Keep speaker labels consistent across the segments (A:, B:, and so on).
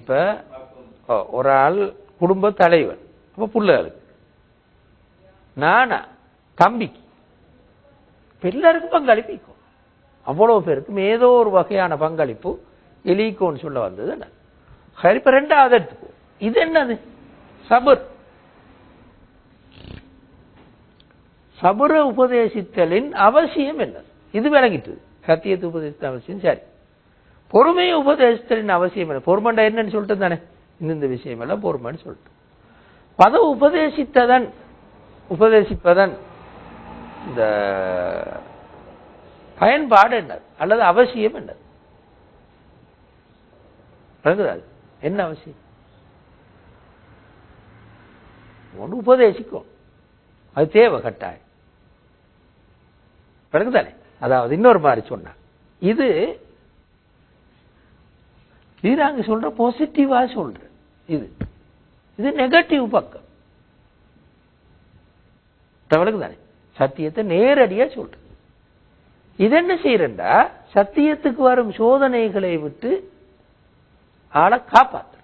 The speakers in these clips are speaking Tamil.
A: இப்ப ஓ, ஒரு ஆள் குடும்ப தலைவன். அப்ப பிள்ளைகளுக்கு நானா தம்பிக்கு. இப்ப எல்லாருக்கும் பங்களிப்பு அவ்வளவு பேருக்கும் ஏதோ ஒரு வகையான பங்களிப்பு எலிக்கோன்னு சொல்ல வந்தது என்ன? சரி இப்ப ரெண்டாவது எடுத்துக்கோ இது என்னது? சபர். சபர உபதேசித்தலின் அவசியம் என்ன? இது விளங்கிட்டு சத்தியத்தை உபதேசித்த அவசியம் சரி. பொறுமையை உபதேசித்தலின் அவசியம் இல்லை. பொறுமண்டா என்னன்னு சொல்லிட்டு தானே? இந்த விஷயம் எல்லாம் பொறுமைன்னு சொல்லிட்டு பத உபதேசித்ததன் உபதேசிப்பதன் இந்த பயன்பாடு என்ன அல்லது அவசியம் என்ன விளங்குதாது என்ன அவசியம்? ஒன்று உபதேசிக்கும். அது தேவை கட்டாயம். விளங்குதானே அதாவது இன்னொரு மாதிரி சொன்னான் இது வீராங்க சொல்ற பாசிட்டிவா சொல்ற. இது. இது நெகட்டிவ் பக்கம். தவளுக்கு தானே. சத்தியத்தை நேரடியா சொல்ற. இது என்ன செய்யறா சத்தியத்துக்கு வரும் சோதனைகளை விட்டு ஆளை காப்பாத்து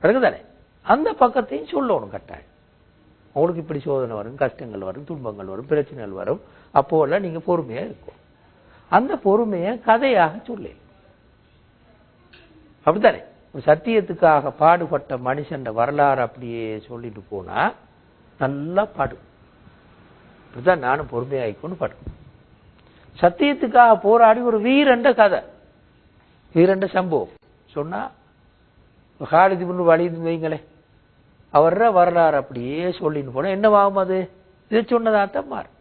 A: தானே. அந்த பக்கத்தையும் சொல்லணும் கட்டாயம். உங்களுக்கு இப்படி சோதனை வரும் கஷ்டங்கள் வரும் துன்பங்கள் வரும் பிரச்சனைகள் வரும். அப்போ எல்லாம் நீங்க பொறுமையா இருக்கும் அந்த பொறுமையை கதையாக சொல்லு அப்படித்தானே? சத்தியத்துக்காக பாடுபட்ட மனுஷன் வரலாறு அப்படியே சொல்லிட்டு போனா நல்லா பாடும் இப்படிதான் நானும் பொறுமையாயிக்கொண்டு பாடும் சத்தியத்துக்காக போராடி ஒரு வீரண்ட கதை. வீரண்ட சம்பவம். சொன்னா ஹாலிது பண்ணு வழியுது வைங்களே அவர வரலாறு அப்படியே சொல்லின்னு போனா என்னவாகும் அது? இது சொன்னதாத்தான் மாறும்.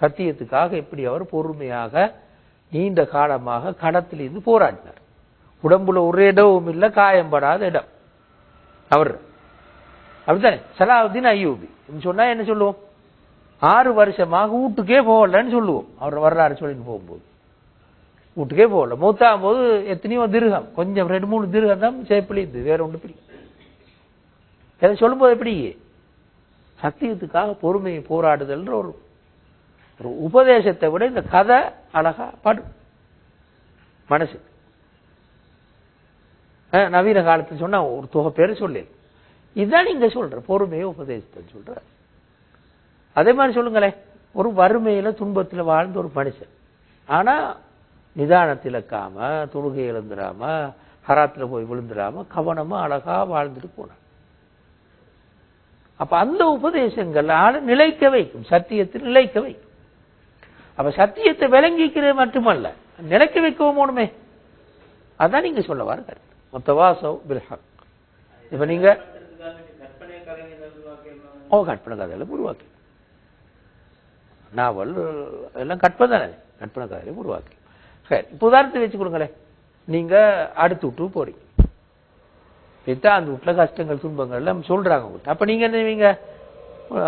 A: சத்தியத்துக்காக எப்படி அவர் பொறுமையாக நீண்ட காலமாக களத்திலிருந்து போராடினார். உடம்புல ஒரு இடமும் இல்லை காயம்படாத இடம். அவர். அப்படித்தானே? சலாவுதீன் ஐயூபி. சொன்னா என்ன சொல்லுவோம்? ஆறு வருஷமாக வீட்டுக்கே போகலன்னு சொல்லுவோம். அவர் வரலாறு சொல்லிட்டு போகும்போது. வீட்டுக்கே போகல. மூத்தாகும் போது எத்தனையோ திருகம். கொஞ்சம் ரெண்டு மூணு திருகம் தான் சேப்பிலிந்து வேற ஒன்று பிடி. இதை சொல்லும்போது எப்படி? சத்தியத்துக்காக பொறுமையை போராடுதல்ன்ற ஒரு ஒரு உபதேசத்தை விட இந்த கதை அழகா படும் மனசு. நவீன காலத்தில் சொன்னால் ஒரு தொகை பேர் சொல்லு இதுதான் நீங்க சொல்கிற பொறுமையை உபதேசத்தை சொல்கிற அதே மாதிரி சொல்லுங்களேன் ஒரு வறுமையில் துன்பத்தில் வாழ்ந்த ஒரு மனுஷன். ஆனால் நிதானத்தில் இழக்காம தொழுகை இழந்துடாம ஹராத்தில் போய் விழுந்துடாம கவனமாக அழகா வாழ்ந்துட்டு போனான். அப்போ அந்த உபதேசங்கள் ஆளை நிலைக்க வைக்கும் சத்தியத்தில் நிலைக்க வைக்கும். அப்போ சத்தியத்தை விளங்கிக்கிறது மட்டுமல்ல நிலைக்க வைக்கவும் போகணுமே அதான் நீங்கள் சொல்ல வர கருத்து. முத்தவாசவ் பில்ஹக். இப்போ நீங்கள் ஓ கற்பனை கதையில உருவாக்கி. நாவல் எல்லாம் கற்பனை தானே கற்பனை கதையில உருவாக்கி. சரி இப்போ உதாரணத்தை வச்சு கொடுங்களேன். நீங்கள் அடுத்து விட்டு போறீங்க. இதான் அந்த வீட்டில் கஷ்டங்கள் துன்பங்கள் எல்லாம் சொல்கிறாங்க உங்கள்கிட்ட அப்போ நீங்கள் என்ன செய்வீங்க?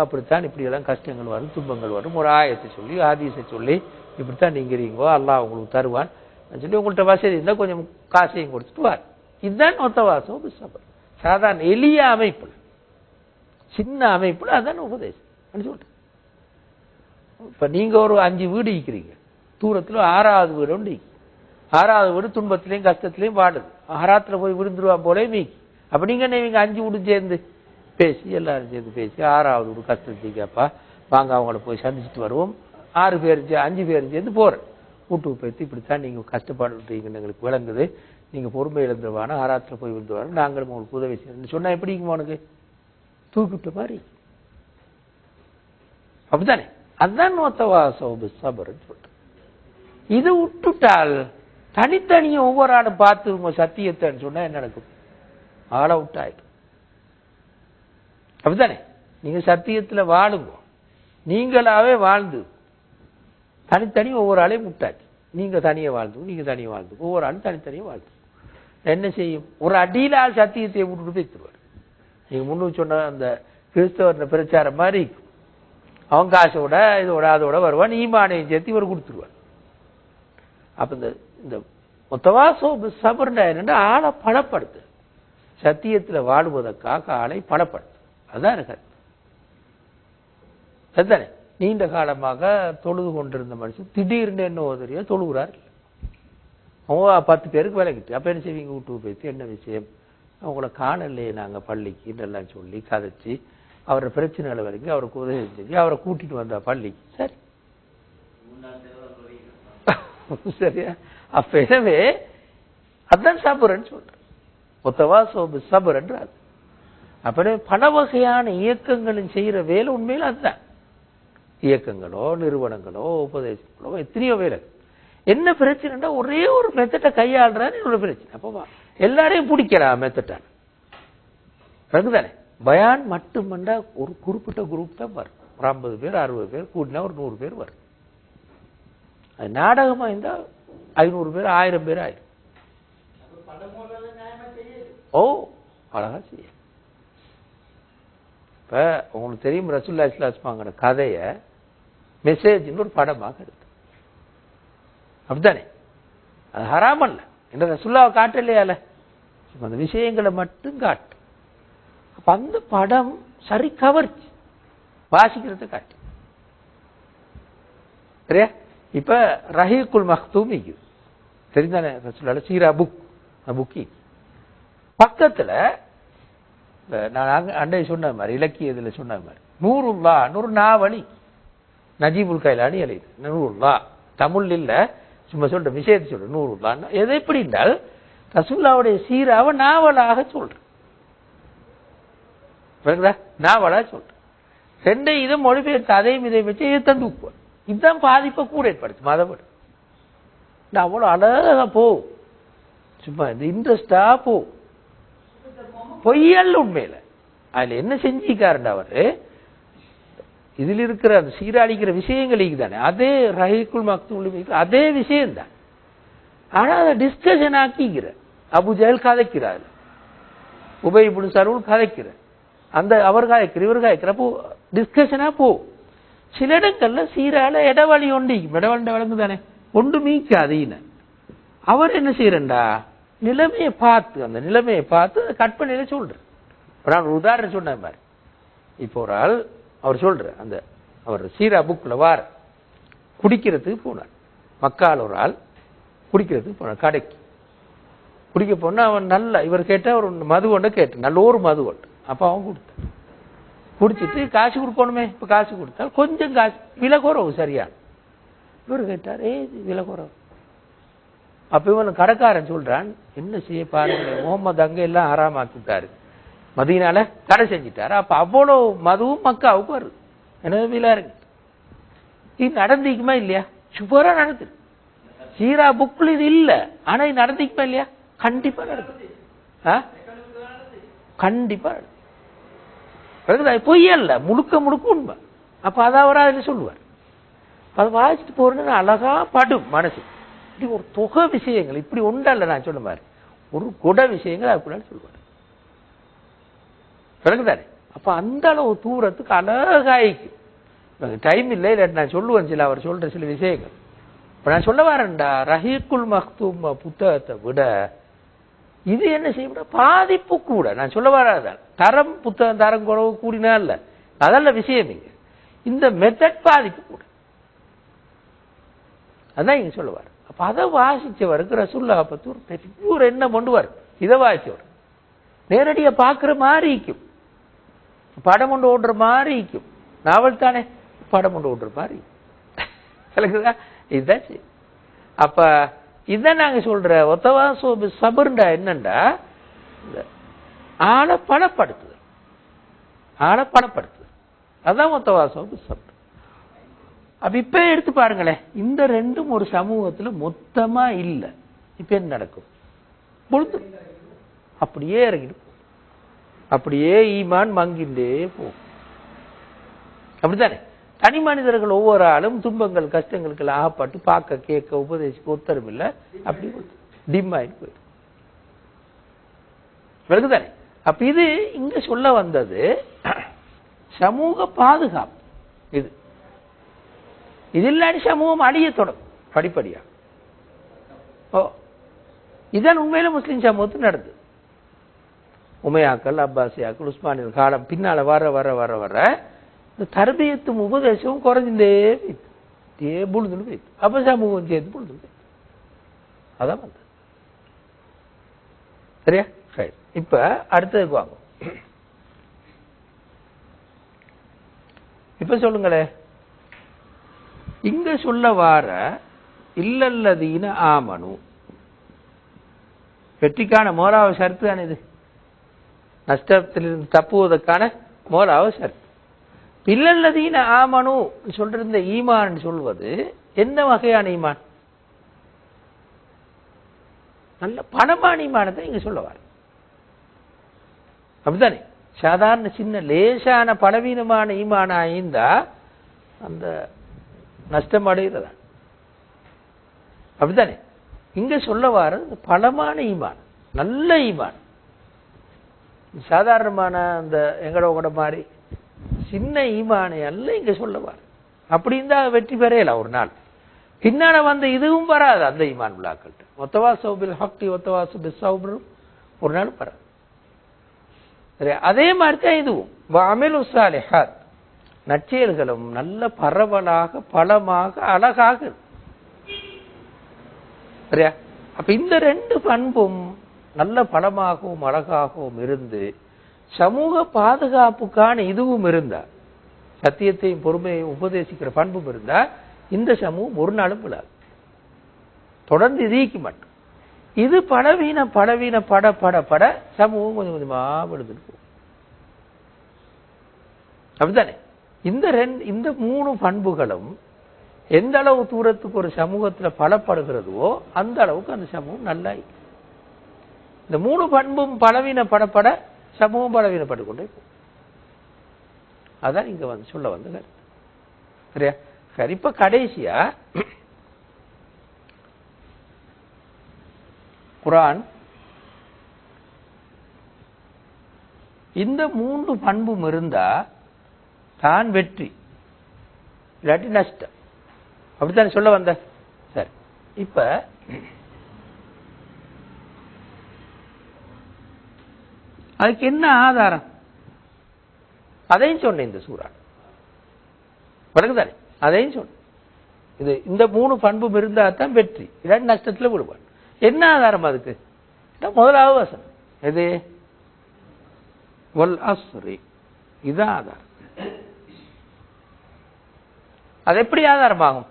A: அப்படித்தான் இப்படி எல்லாம் கஷ்டங்கள் வரும் துன்பங்கள் வரும். ஒரு ஆயத்தை சொல்லி ஆதீசை சொல்லி இப்படித்தான் நீங்கிறீங்களோ இருக்கீங்கோ அல்லாஹ் உங்களுக்கு தருவான். சொல்லி உங்கள்கிட்ட வசதி இருந்தால் கொஞ்சம் காசையும் கொடுத்துட்டு வார். இதுதான் ஒத்தவாசம் சபர் சாதாரண எளிய அமைப்பு. சின்ன அமைப்புல அதான் உபதேசம். சொல்லிட்டு இப்ப நீங்க ஒரு அஞ்சு வீடு இருக்கிறீங்க தூரத்துல ஆறாவது வீடு உண்டு ஆறாவது வீடு துன்பத்திலையும் கஷ்டத்திலையும் பாடுது ஆறாத்துல போய் விழுந்துருவான் போலே மீக்கி அப்ப நீங்க நீங்கள் அஞ்சு வீடு சேர்ந்து? பேசி எல்லாரும் சேர்ந்து பேசி ஆறாவது வீடு கஷ்டத்துக்கப்பா வாங்க அவங்கள போய் சந்திச்சுட்டு வருவோம். ஆறு பேர் அஞ்சு பேர் சேர்ந்து போகிறேன் வீட்டுக்கு போயிட்டு இப்படித்தான் நீங்க கஷ்டப்படுறீங்கன்னு எங்களுக்கு விளங்குது. நீங்க பொறுமை இழந்துருவான ஆறாத்துல போய் விழுந்துருவாரு நாங்களும் உங்களுக்கு உதவி செய்யணும் சொன்னால் எப்படி இருக்குமா உனக்கு? தூக்கிட்ட மாதிரி. அப்படித்தானே? அதான் நோத்தவாசோபு சபர்ன்னு சொல்லிட்டு. இது விட்டுட்டால் தனித்தனியும் ஒவ்வொரு ஆளும் பார்த்து உங்க சத்தியத்தைன்னு சொன்னா என்ன நடக்கும்? ஆள விட்டாயிடும். அப்படித்தானே? நீங்க சத்தியத்துல வாழுங்க. நீங்களாவே வாழ்ந்து தனித்தனி ஒவ்வொரு ஆளையும் விட்டாச்சு. நீங்க தனியாக வாழ்ந்து நீங்க தனியாக வாழ்ந்து. ஒவ்வொரு ஆளும் தனித்தனியாக வாழ்ந்து. என்ன செய்யும்? ஒரு அடியில் ஆள் சத்தியத்தை விட்டுட்டு போய்த்துருவார் நீங்கள் முன்னு சொன்ன அந்த கிறிஸ்தவர் பிரச்சாரம் மாதிரி இருக்கும். அவன் காசோட இதோட அதோட வருவான் ஈமானையும் சேர்த்து இவர் கொடுத்துருவார். அப்போ இந்த இந்த மொத்தவாசோ சபர்னா என்னன்னா ஆளை பணப்படுத்து சத்தியத்தில் வாழுவதற்காக ஆளை பணப்படுத்து அதுதான் எனக்கு அதுதானே நீண்ட காலமாக தொழுது கொண்டிருந்த மனுஷன் திடீர்னு என்ன உதவியோ தொழுகிறார். அவங்க பத்து பேருக்கு விளக்கிட்டு அப்போ என்ன செய்வீங்க? வீட்டுக்கு போய்த்து என்ன விஷயம்? அவங்கள காணலையே நாங்கள் பள்ளிக்கு எல்லாம் சொல்லி கதைச்சி அவரை பிரச்சனைகளை வரைக்கும் அவருக்கு உதவி செஞ்சு அவரை கூட்டிட்டு வந்தா பள்ளிக்கு. சரி. சரியா? அப்ப எனவே அதான் சபுரன்னு சொல்றேன் ஒத்தவா சோபு சபுரன்று அது அப்ப பல வகையான இயக்கங்களும் செய்யற வேலை உண்மையில் அதுதான். இயக்கங்களோ நிறுவனங்களோ உபதேசங்களோ எத்தனையோ வேலை என்ன பிரச்சனைன்னா ஒரே ஒரு மெத்தட்டை கையாளுறான்னு என்னோட பிரச்சனை. அப்போ எல்லாரையும் பிடிக்கிறா மெத்தட்டான் ரகுதானே பயான் மட்டுமண்டா ஒரு குறிப்பிட்ட குரூப் தான் வரும். ஒரு ஐம்பது பேர் அறுபது பேர் கூட்டினா ஒரு நூறு பேர் வரும். அது நாடகமா இருந்தால் ஐநூறு பேர் ஆயிரம் பேர் ஆயிரும். ஓ அழகா செய்ய இப்போ உங்களுக்கு தெரியும் ரசூல்லா இஸ்லாஸ்மாங்கிற கதையை மெசேஜ்னு ஒரு படமாக எடுத்து. அப்படித்தானே? அது ஹராம் அல்ல. இந்த ரசுல்லாவை காட்டலையால அந்த விஷயங்களை மட்டும் காட்டு. அப்ப அந்த படம் சரி கவர்ச்சி. வாசிக்கிறத காட்டு. சரியா? இப்ப ரஹீக்குல் மஹ்தூம் இருக்குது தெரிந்தானே ரசுல்லால சீரா புக் புக்கி பக்கத்துல நான் அங்கே அண்டை சொன்ன மாதிரி இலக்கியத்துல சொன்ன மாதிரி நூறுல்லா நூறு நாவலி நஜீபுல் கைலானி எழுது நூறுல்லா தமிழ் இல்லை சும்மா சொல்ற விஷயத்தை சொல்ற நூறுல்லா எது எப்படி என்றால் ரசூல்லாவுடைய சீராவை நாவலாக சொல்றேன். நாவலாக சொல்றேன். ரெண்டை இதை மொழிபெயர்த்து அதையும் இதை வச்சு இதை தந்து உப்புவார் இதுதான் பாதிப்பை கூட ஏற்படுத்து மதப்படு நான் அவ்வளோ அழகாக போ. சும்மா இந்த இன்ட்ரெஸ்டா போ. பொய்யல் உண்மையில. அதுல என்ன செஞ்சிக்காருண்டா அவரு இதில் இருக்கிற அந்த சீராடிக்கிற விஷயங்கள் தானே அதே ரஹீக்குல் மக்தூல் அதே விஷயம்தான் ஆனால் அதை டிஸ்கஷன் ஆக்கிக்கிற. அபு கதைக்கிறார். கதைக்கிறார் இப்படி சருள் கதைக்கிற அந்த அவர் கதைக்கிற இவர் கதைக்கிற அப்போ டிஸ்கஷனாக போ. சில இடங்கள்ல சீரால இடவழி ஒண்டிக்கும் இடவண்ட விளங்கு தானே ஒன்று மீக்காதீன அவர் என்ன செய்யறண்டா நிலைமையை பார்த்து அந்த நிலைமையை பார்த்து கட் பண்ணி சொல்ற நான் உதாரணம் சொன்னேன் பாரு. இப்போ ஒரு ஆள் அவர் சொல்ற அந்த அவர் சீரா புக்கில் வார் குடிக்கிறதுக்கு போனார். மக்கால் ஒரு ஆள் குடிக்கிறதுக்கு போனார் கடைக்கு. குடிக்க போனால் அவன் நல்ல இவர் கேட்டால் ஒரு மது கொண்ட கேட்டு நல்ல ஒரு மது கொண்டு அப்போ அவன் கொடுத்தான். குடிச்சிட்டு காசு கொடுக்கணுமே இப்போ காசு கொடுத்தா கொஞ்சம் காசு விலை குறவு சரியா இவர் கேட்டார் ஏ விலை குறவு அப்போ இவன் கடைக்காரன் சொல்கிறான் என்ன செய்ய பாருங்க முகமது அங்கே எல்லாம் ஆறாமாக்கிட்டாரு மதியனால கடை செஞ்சிட்டாரு. அப்ப அவ்வளவு மதுவும் மக்காவுக்கு வருது. எனவே விலை இது நடந்திக்குமா இல்லையா? சூப்பரா நடக்குது சீரா புக்ல இது இல்ல. ஆனா இது நடந்திக்குமா இல்லையா? கண்டிப்பா நடக்குது ஆ? கண்டிப்பா நடக்குது பிறகு பொய் அல்ல. முழுக்க முழுக்க உண்மை. அப்ப அதை அவர் அதுல சொல்லுவார். அதை வாசிட்டு போறேன்னு அழகா படும் மனசு. இப்படி ஒரு தொகை விஷயங்கள் இப்படி உண்டல்ல நான் சொன்ன மாதிரி. ஒரு குட விஷயங்கள் அதுக்குள்ள சொல்லுவார். பிறகுதானே அப்போ அந்த அளவு தூரத்துக்கு அழகாய்க்கும். டைம் இல்லை இல்லை நான் சொல்லுவேன் சில அவர் சொல்ற சில விஷயங்கள். இப்போ நான் சொல்ல வரேன்டா ரஹீக்குல் மக்தூம் புத்தகத்தை விட இது என்ன செய்யும் பாதிப்பு கூட. நான் சொல்ல வராதான் தரம் புத்தகம் தரம் குறவு கூடினா இல்லை. அதல்ல விஷயம் இங்க. இந்த மெத்தட் பாதிப்பு கூட. அதான் இங்க சொல்லுவார் அப்ப அதை வாசிச்சவருக்கு ரசுல்லா பத்தூர் ஒரு பெரிய ஒரு எண்ணம் கொண்டு இதை வாசிச்சவர். நேரடியா பார்க்குற மாதிரி இருக்கும் படம் கொண்டு ஓடுற மாதிரி இருக்கும் நாவல் தானே படம் கொண்டு ஓடுற மாதிரி விளக்குதா இதுதான் சரி அப்ப இதான் நாங்க சொல்ற ஒத்தவா சோபு சபர்ண்டா என்னண்டா? இந்த ஆளை பணப்படுத்துது ஆளை பணப்படுத்துது அதான் ஒத்தவா சோபு சபர். அப்ப இப்ப எடுத்து பாருங்களேன். இந்த ரெண்டும் ஒரு சமூகத்துல மொத்தமா இல்லை. இப்ப என்ன நடக்கும்? பொழுது அப்படியே இறங்கிடும். அப்படியே ஈமான் மங்கின்றே போகும். அப்படித்தானே? தனி மனிதர்கள் ஒவ்வொரு ஆளும் துன்பங்கள் கஷ்டங்களுக்கு ஆகப்பட்டு பார்க்க கேட்க உபதேசிக்க உத்தரவு இல்லை அப்படி டிம் ஆயிட்டு போயிடும் விளக்குதானே அப்ப இது இங்க சொல்ல வந்தது சமூக பாதுகாப்பு. இது. இது இல்லாட்டி சமூகம் அழிய தொடங்கும் படிப்படியா. ஓ இதான் உண்மையில முஸ்லிம் சமூகத்தில் நடந்தது. உமையாக்கள் அப்பாசியாக்கள் உஸ்மானியல் காலம் பின்னால வர வர வர வர இந்த தர்பியத்தும் உபதேசமும் குறைஞ்சுட்டே போயிட்டு. புழுதுனு புழுதுன்னு போயிட்டு. அப்ப சமூகம் சேர்ந்து புழுதுன்னு போயிட்டு. அதான் வந்தது. சரியா? சரி. இப்ப அடுத்ததுக்கு வாங்க. இப்போ சொல்லுங்களே. இங்க சொல்ல வார இல்லல்லதீன ஆமனு. வெற்றிக்கான மோராவ சருத்து தானே இது? நஷ்டத்திலிருந்து தப்புவதற்கான மோலாவது ஷர்த்து இல்லல்லதீன ஆமனு சொல்றிருந்த ஈமான் சொல்வது எந்த வகையான ஈமான்? நல்ல பணமான ஈமானத்தை இங்க சொல்லுவார் அப்படித்தானே? சாதாரண சின்ன லேசான பலவீனமான ஈமானா இருந்தா அந்த நஷ்டம் அடைகிறதா அப்படித்தானே? இங்க சொல்ல வர பலமான ஈமான் நல்ல ஈமான். சாதாரணமான அந்த எங்கட கூட மாதிரி சின்ன ஈமானை அல்ல இங்க சொல்ல அப்படி இருந்தா வெற்றி பெறையலாம் ஒரு நாள். பின்னால வந்த இதுவும் வராது அந்த ஈமான் விழாக்கள்கிட்ட ஒத்தவா சௌபில் ஹக்டி ஒத்தவா சௌபில் சௌபரும் ஒரு நாள் வராது. சரியா அதே மாதிரி தான் இதுவும். அமில் உசாலிஹாத் நற்செயல்களும் நல்ல பரவலாக பலமாக அழகாக சரியா? அப்ப இந்த ரெண்டு பண்பும் நல்ல பலமாகவும் அழகாகவும் இருந்து சமூக பாதுகாப்புக்கான இதுவும் இருந்தா சத்தியத்தையும் பொறுமையையும் உபதேசிக்கிற பண்பும் இருந்தா இந்த சமூகம் ஒரு நாளும் விழாது. தொடர்ந்து இதீக்க மாட்டோம். இது பலவீன பலவீன பட பட பட சமூகம் கொஞ்சம் கொஞ்சமா விழுந்துட்டு அப்படித்தானே? இந்த ரெண்டு இந்த மூணு பண்புகளும் எந்த அளவு தூரத்துக்கு ஒரு சமூகத்துல பலப்படுகிறதுவோ அந்த அளவுக்கு அந்த சமூகம் நல்லா இருக்கும். இந்த மூணு பண்பும் பலவீன படப்பட சமூகம் பலவீனப்பட்டு கொண்டே போகும். அதான் இங்க வந்து சொல்ல வந்த கருத்து. சரியா? சரி இப்ப கடைசியா குரான் இந்த மூன்று பண்பும் இருந்தா தான் வெற்றி. இல்லாட்டி நஷ்டம். அப்படித்தானே சொல்ல வந்த? சரி இப்ப அதுக்கு என்ன ஆதாரம்? அதையும் சொன்னேன் இந்த சூறா பிறகுதானே அதையும் சொன்னேன். இது இந்த மூணு பண்பும் இருந்தா தான் வெற்றி. இல்லாட்டி நஷ்டத்தில் விடுவான். என்ன ஆதாரம் அதுக்கு? முதலாவது வசனம். எது? வல் அஸ்ரி. ஆதாரம். அது எப்படி ஆதாரமாகும்?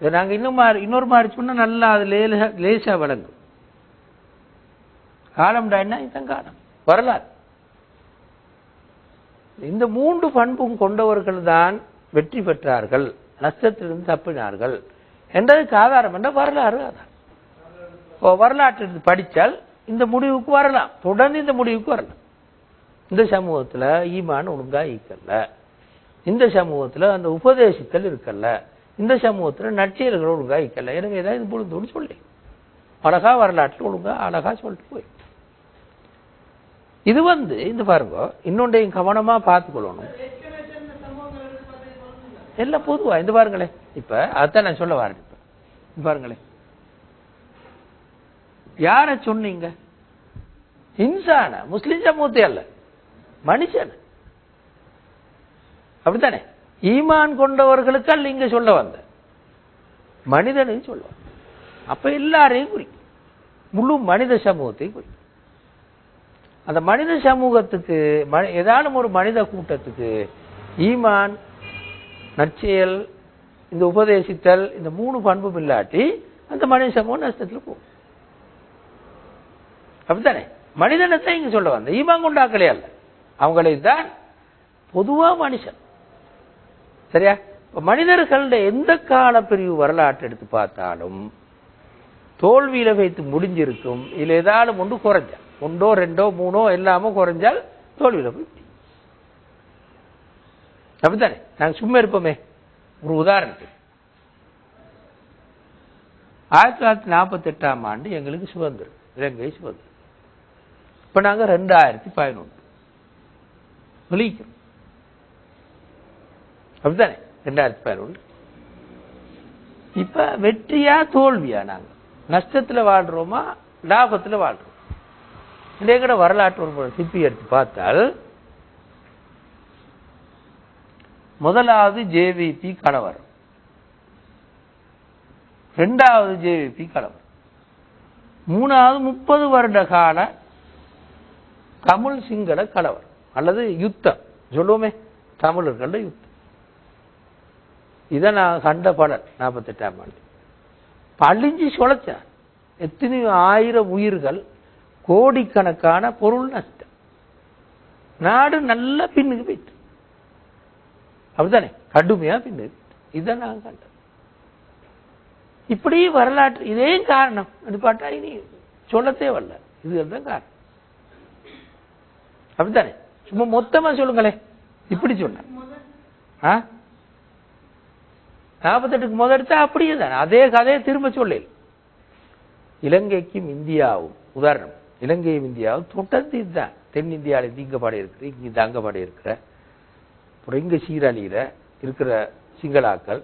A: இதை நாங்க இன்னும் மாறி இன்னொரு மாதிரி சொன்னா நல்லா அது லேசாக லேசா விளங்கும். காலம்டா என்ன? இதுதான் காலம். வரலாறு. இந்த மூன்று பண்பும் கொண்டவர்கள் தான் வெற்றி பெற்றார்கள். நஷ்டத்திலிருந்து தப்பினார்கள். என்றதுக்கு ஆதாரம் என்ன? வரலாறு ஆதாரம். வரலாற்று படித்தால் இந்த முடிவுக்கு வரலாம். தொடர்ந்து இந்த முடிவுக்கு வரலாம். இந்த சமூகத்தில் ஈமான் ஒழுங்காக ஈக்கல்ல இந்த சமூகத்தில் அந்த உபதேசித்தல் இருக்கல்ல. இந்த சமூகத்தில் நற்செயல்கள் ஒழுங்காக ஈக்கல்ல எனவே தான் இது பொழுதுன்னு சொல்லி. அழகா வரலாற்று ஒழுங்காக அழகா சொல்லிட்டு போய். இது வந்து இந்த பாருங்க இன்னொன்றையும் கவனமா பார்த்துக்கொள்ளணும். எல்லாம் பொதுவா இந்த பாருங்களேன். இப்ப அதான் நான் சொல்ல வரேன் இந்த பாருங்களேன். யார சொன்னீங்க? இன்சான? முஸ்லிம் சமூகத்தை அல்ல. மனுஷன். அப்படித்தானே? ஈமான் கொண்டவர்களுக்கு அல்ல இங்க சொல்ல வந்த. மனிதனையும் சொல்ல அப்ப எல்லாரையும் குறிக்கும். முழு மனித சமூகத்தையும் குறிக்கும். அந்த மனித சமூகத்துக்கு ஏதாலும் ஒரு மனித கூட்டத்துக்கு ஈமான் நற்செயல் இந்த உபதேசித்தல் இந்த மூணு பண்பும் இல்லாட்டி அந்த மனித சமூகம் நஷ்டத்துல போகும். அப்படித்தானே? மனிதனத்தை இங்க சொல்ல வந்த ஈமான் கொண்டாக்களே அல்ல. அவங்களை தான் பொதுவா மனுஷன். சரியா? மனிதர்களிட எந்த கால பிரிவு வரலாற்று எடுத்து பார்த்தாலும் தோல்வியில வைத்து முடிஞ்சிருக்கும் இதுல ஏதாலும் ஒன்று குறைஞ்சா. ஒன்றோ ரெண்டோ மூணோ எல்லாமோ குறைஞ்சால் தோல்வியில் போய் அப்படித்தானே? நாங்கள் சும்மா இருப்போமே. ஒரு உதாரணத்துக்கு. ஆயிரத்தி தொள்ளாயிரத்தி நாற்பத்தி எட்டாம் ஆண்டு எங்களுக்கு சுதந்திரம். இலங்கை சுதந்திரம். இப்போ நாங்கள் ரெண்டாயிரத்தி பதினொன்று. வெளியிக்கிறோம் அப்படித்தானே? ரெண்டாயிரத்தி பதினொன்று. இப்போ வெற்றியா தோல்வியா நாங்கள் நஷ்டத்தில் வாழ்கிறோமா லாபத்தில் வாழ்கிறோம் இதே எங்கட வரலாற்று ஒரு சிப்பி எடுத்து பார்த்தால் முதலாவது ஜேவிபி கணவர். ரெண்டாவது ஜேவிபி கணவர். மூணாவது முப்பது வருட கால தமிழ் சிங்கள கலவரம் அல்லது யுத்தம். சொல்லுவோமே தமிழர்கள யுத்தம். இதை நான் கண்ட படல் நாற்பத்தெட்டாம் ஆண்டு. பழிஞ்சு சுழைச்சார். எத்தனையோ ஆயிரம் உயிர்கள் கோடிக்கணக்கான பொருள் நஷ்டம். நாடு நல்லா பின்னுக்கு போயிட்டு. அப்படித்தானே? கடுமையா பின்னுக்கு இதை நான் கண்டேன் இப்படி வரலாற்று இதே காரணம். அது பார்த்தா இனி சொல்லத்தே வரல இதுதான் காரணம். அப்படித்தானே? சும்மா மொத்தமா சொல்லுங்களேன் இப்படி சொன்ன. நாற்பத்தெட்டுக்கு முதல் எடுத்தா அப்படியே தானே. அதே கதையை திரும்ப சொல்லல இலங்கைக்கும் இந்தியாவும் உதாரணம். இலங்கையும் இந்தியாவும் தொடர்ந்து இதுதான். தென்னிந்தியாவில் இந்த இங்கே பாடி இருக்கிற இங்கே இந்த அங்கே பாடி இருக்கிற அப்புறம் இங்கே சீராளியில இருக்கிற சிங்களாக்கள்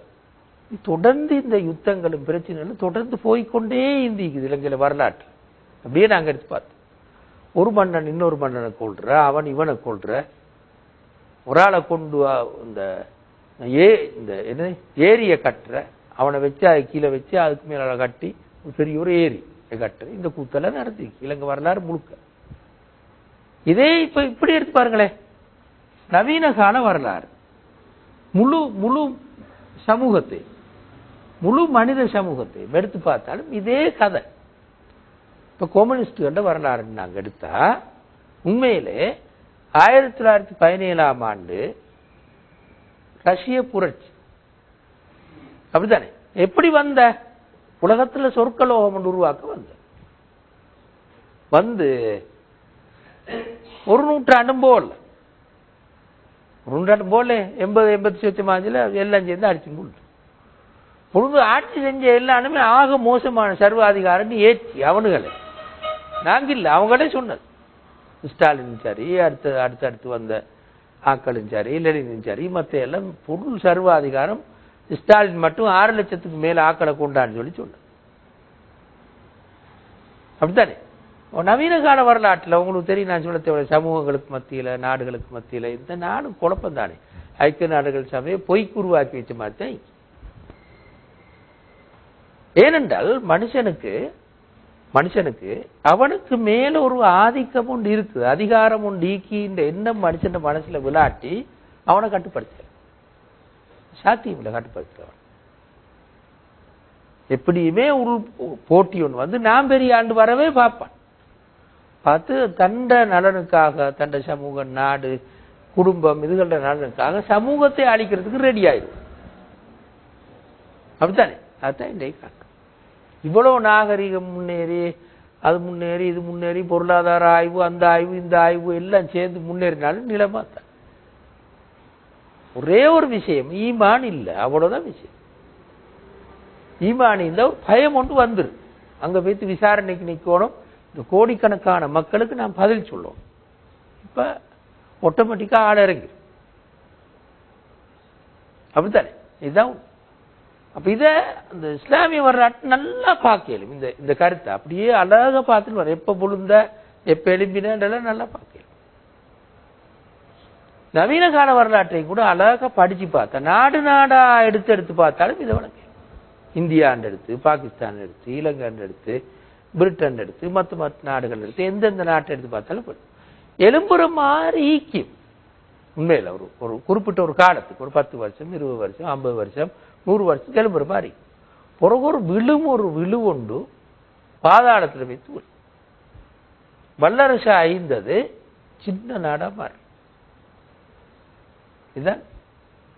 A: தொடர்ந்து இந்த யுத்தங்களும் பிரச்சனைகளும் தொடர்ந்து போய்க்கொண்டே இந்திக்குது இலங்கையில் வரலாற்று. அப்படியே நாங்கள் எடுத்து பார்த்தோம். ஒரு மன்னன் இன்னொரு மன்னனை கொள்ற அவன் இவனை கொள்ற ஒரு ஆளை கொண்டு வா, இந்த ஏ இந்த என்ன ஏரியை கட்டுற அவனை வச்சு அது கீழே வச்சு அதுக்கு மேலே கட்டி ஒரு பெரிய ஒரு ஏரி. கட்டுற இந்த கூத்தெல்லாம் நடத்தி. இலங்கை வரலாறு முழுக்க. இதே இப்ப இப்படி எடுத்து பாருங்களேன் நவீன கால வரலாறு. முழு முழு சமூகத்தை முழு மனித சமூகத்தை எடுத்து பார்த்தாலும் இதே கதை. இப்ப கம்யூனிஸ்டுகள வரலாறு நாங்க எடுத்தா உண்மையிலே ஆயிரத்தி தொள்ளாயிரத்தி பதினேழாம் ஆண்டு ரஷ்ய புரட்சி. அப்படித்தானே? எப்படி வந்த? உலகத்தில் சொர்க்கலோகம் ஒன்று உருவாக்க வந்து. வந்து ஒரு நூற்றாண்டும் போல. ஒரு நூற்றாண்டு போல எண்பது எண்பத்தி சொச்ச மாஞ்சில எல்லாம் சேர்ந்து அடிச்சு முடிச்சு பொழுது ஆட்சி செஞ்ச எல்லாருமே ஆக மோசமான சர்வாதிகாரம் ஏற்றி அவனுகளை. நாங்கள் இல்லை அவங்களே சொன்னது. ஸ்டாலின் சரி அடுத்து அடுத்து அடுத்து வந்த ஆக்களும் சரி லெனினும் சரி மற்ற எல்லாம் பொருள் சர்வாதிகாரம் ஸ்டாலின் மட்டும் ஆறு லட்சத்துக்கு மேல ஆக்களை கொண்டான்னு சொல்லி சொல்ல அப்படித்தானே? நவீன கால வரலாற்றுல உங்களுக்கு தெரியும் நான் சொல்ல தேவை சமூகங்களுக்கு மத்தியில் நாடுகளுக்கு மத்தியில் இந்த நாடு குழப்பம் தானே. ஐக்கிய நாடுகள் சபையை பொய்க்கு உருவாக்கி வச்ச மாதிரி ஏனென்றால் மனுஷனுக்கு மனுஷனுக்கு அவனுக்கு மேல ஒரு ஆதிக்கம் ஒன்று இருக்கு. அதிகாரம் ஒன்று ஈக்கின்ற எண்ணம் மனுஷன் மனசுல விளாட்டி அவனை கட்டுப்படுத்த சாத்தியம் இல்லை கட்டுப்படுத்துறவன் எப்படியுமே ஒரு போட்டி ஒன்று வந்து நான் பெரிய ஆண்டு வரவே பார்ப்பான். பார்த்து தண்ட நலனுக்காக தண்ட சமூக நாடு குடும்பம் இதுகள நலனுக்காக சமூகத்தை அழிக்கிறதுக்கு ரெடி ஆயிடும் அப்படித்தானே? அதுதான் இன்றைக்கு காரணம் இவ்வளவு நாகரிகம் முன்னேறி அது முன்னேறி இது முன்னேறி பொருளாதார ஆய்வு அந்த ஆய்வு இந்த ஆய்வு எல்லாம் சேர்ந்து முன்னேறினாலும் நிலமா ஒரே ஒரு விஷயம் ஈமான் இல்லை அவ்வளோதான் விஷயம். ஈமான் இந்த பயம் ஒன்று வந்துரு. அங்க போய்த்து விசாரணைக்கு நிற்கணும் இந்த கோடிக்கணக்கான மக்களுக்கு நான் பதில் சொல்லுவோம் இப்ப ஆட்டோமேட்டிக்கா ஆள் இறங்கி. அப்படித்தானே? இதுதான் அப்போ அப்ப இத அந்த இஸ்லாமிய வரலாற்று நல்லா பார்க்கலும் இந்த இந்த கருத்தை அப்படியே அழகா பார்த்துட்டு வர எப்ப புழுந்த எப்ப எழும்பினன்றெல்லாம் நல்லா பார்க்க. நவீன கால வரலாற்றை கூட அழகா படிச்சு பார்த்தேன் நாடு நாடா எடுத்து எடுத்து பார்த்தாலும் இதை வழங்க. இந்தியாண்டு எடுத்து பாகிஸ்தான் எடுத்து இலங்கைன்னு எடுத்து பிரிட்டன் எடுத்து மற்ற மற்ற நாடுகள் எடுத்து எந்தெந்த நாட்டை எடுத்து பார்த்தாலும் போதும். எலும்புற மாதிரி ஈக்கியம். உண்மையில ஒரு ஒரு குறிப்பிட்ட ஒரு காலத்துக்கு ஒரு பத்து வருஷம் இருபது வருஷம் ஐம்பது வருஷம் நூறு வருஷம் எலும்புற மாதிரி. பிறகு ஒரு விழும் ஒரு விழு உண்டு பாதாளத்தில் வைத்து வல்லரசு ஐந்தது சின்ன நாடா மாறி. இதுதான்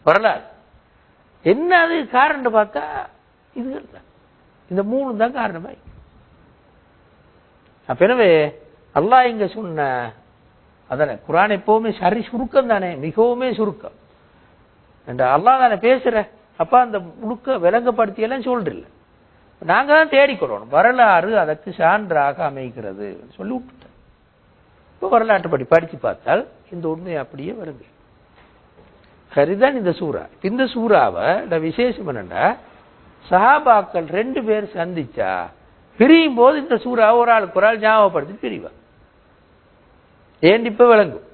A: வரலாறு. என்ன அது காரணம் பார்த்தா இதுகள் தான் இந்த மூணு தான் காரணமாக அப்ப எனவே அல்லாஹ் இங்க சொன்ன அதானே குரான் எப்பவுமே சரி சுருக்கம் தானே மிகவுமே சுருக்கம். என்ற அல்லாஹ் தானே பேசுற அப்ப அந்த முழுக்க விளங்கப்படுத்தி எல்லாம் சொல்றில்ல நாங்க தான் தேடிக்கொள்ளணும். வரலாறு அதற்கு சான்றாக அமைகிறது. சொல்லி விட்டுட்டேன். இப்போ வரலாற்று படி படிச்சு பார்த்தால் இந்த உண்மை அப்படியே வருங்க சரிதான் இந்த சூறா. இந்த சூறாவை இந்த விசேஷம் என்னென்னா சஹாபாக்கள் ரெண்டு பேர் சந்திச்சா பிரியும் போது இந்த சூறாவை ஒரு ஆளுக்கு ஒரு ஆள் ஞாபகப்படுத்தி பிரிவா. ஏன் இப்போ விளங்கும்?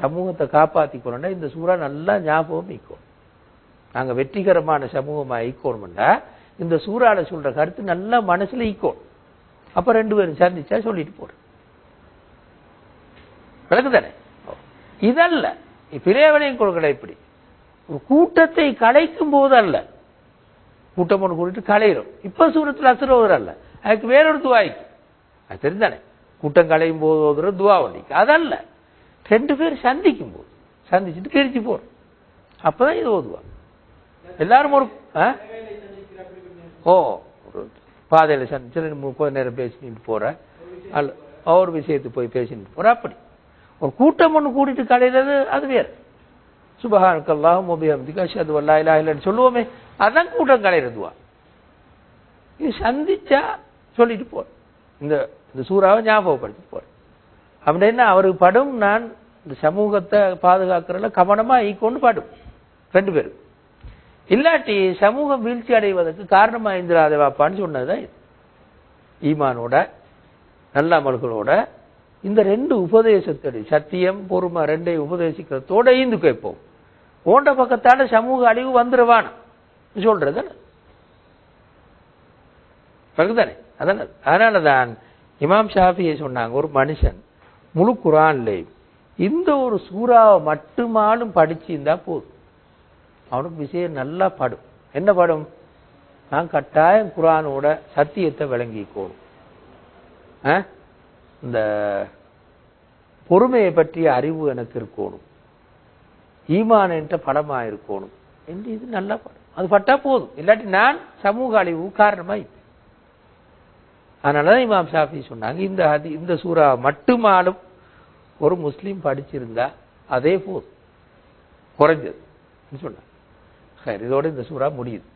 A: சமூகத்தை காப்பாற்றிக்கணும்னா இந்த சூறா நல்லா ஞாபகம் வைக்கும். நாங்கள் வெற்றிகரமான சமூகமாக ஈக்கணும்னா இந்த சூறாவில் சொல்கிற கருத்து நல்லா மனசில் ஈக்கும் அப்போ ரெண்டு பேரும் சந்திச்சா சொல்லிட்டு போகிறேன் விளக்கு தானே இதல்ல. பிரேவனையும் கொள்கை இப்படி. ஒரு கூட்டத்தை கலைக்கும் போது அல்ல. கூட்டம் ஒன்று கூட்டிட்டு கலையிடும் இப்ப சூரத்தில் அசுர ஓதுற அல்ல. அதுக்கு வேறொரு துவாய்க்கு அது தெரிந்தானே கூட்டம் கலையும் போது ஓதுற துவா வண்டிக்கு அதல்ல ரெண்டு பேர் சந்திக்கும் போது சந்திச்சுட்டு பிரிச்சு போறோம். அப்பதான் இது ஓதுவா எல்லாரும் ஒரு ஆ? ஓ ஒரு பாதையில சந்திச்சு ரெண்டு கொஞ்ச நேரம் பேசிட்டு போற. அல்ல ஒரு விஷயத்துக்கு போய் பேசிட்டு போற. அப்படி. ஒரு கூட்டம் ஒன்று கூட்டிட்டு கலையிறது அது வேறு. சுபஹானக்கல்லாஹும் முபிஹம்திக. அஷ்ஹது அல்லா இலாஹ இல்லன்னு சொல்லுவோமே அதான் கூட்டம் கலையிறதுவா இது சந்திச்சா சொல்லிட்டு போறேன் இந்த இந்த சூறாவை ஞாபகப்படுத்தி போறேன் அப்படின்னா அவருக்கு படும் நான் இந்த சமூகத்தை பாதுகாக்கிறதுல கவனமாக ஈக்கொண்டு படும். ரெண்டு பேரும். இல்லாட்டி சமூகம் வீழ்ச்சி அடைவதற்கு காரணமாக இருந்திராத வாப்பான்னு சொன்னதுதான் இது. ஈமானோட நல்ல அமல்களோட இந்த ரெண்டு உபதேசத்தடி சத்தியம் பொறுமை ரெண்டையும் உபதேசிக்கிறதோட ஈந்து கேட்போம். போன்ற பக்கத்தால சமூக அழிவு வந்துருவான்? சொல்றது தானே அதான? அதனால தான் இமாம் ஷாஃபியை சொன்னாங்க ஒரு மனுஷன் முழு குரான்லேயும் இந்த ஒரு சூறாவை மட்டுமாலும் படிச்சிருந்தா போதும். அவனுக்கு விஷயம் நல்லா படும். என்ன படும்? நான் கட்டாயம் குரானோட சத்தியத்தை விளங்கிக்கோணும். ஆ? இந்த பொறுமையை பற்றிய அறிவு எனக்கு இருக்கணும். ஈமான் என்ற படமா இருக்கணும் என்று இது நல்லா படம் அது பட்டா போதும். இல்லாட்டி நான் சமூக அழிவு காரணமா இருப்பேன் அதனாலதான் இமாம் ஷாஃபி சொன்னாங்க இந்த அதி இந்த சூறா மட்டுமாலும் ஒரு முஸ்லீம் படிச்சிருந்தா அதே போதும். குறைஞ்சது. சொன்னாங்க சரி இதோட இந்த சூறா முடியுது.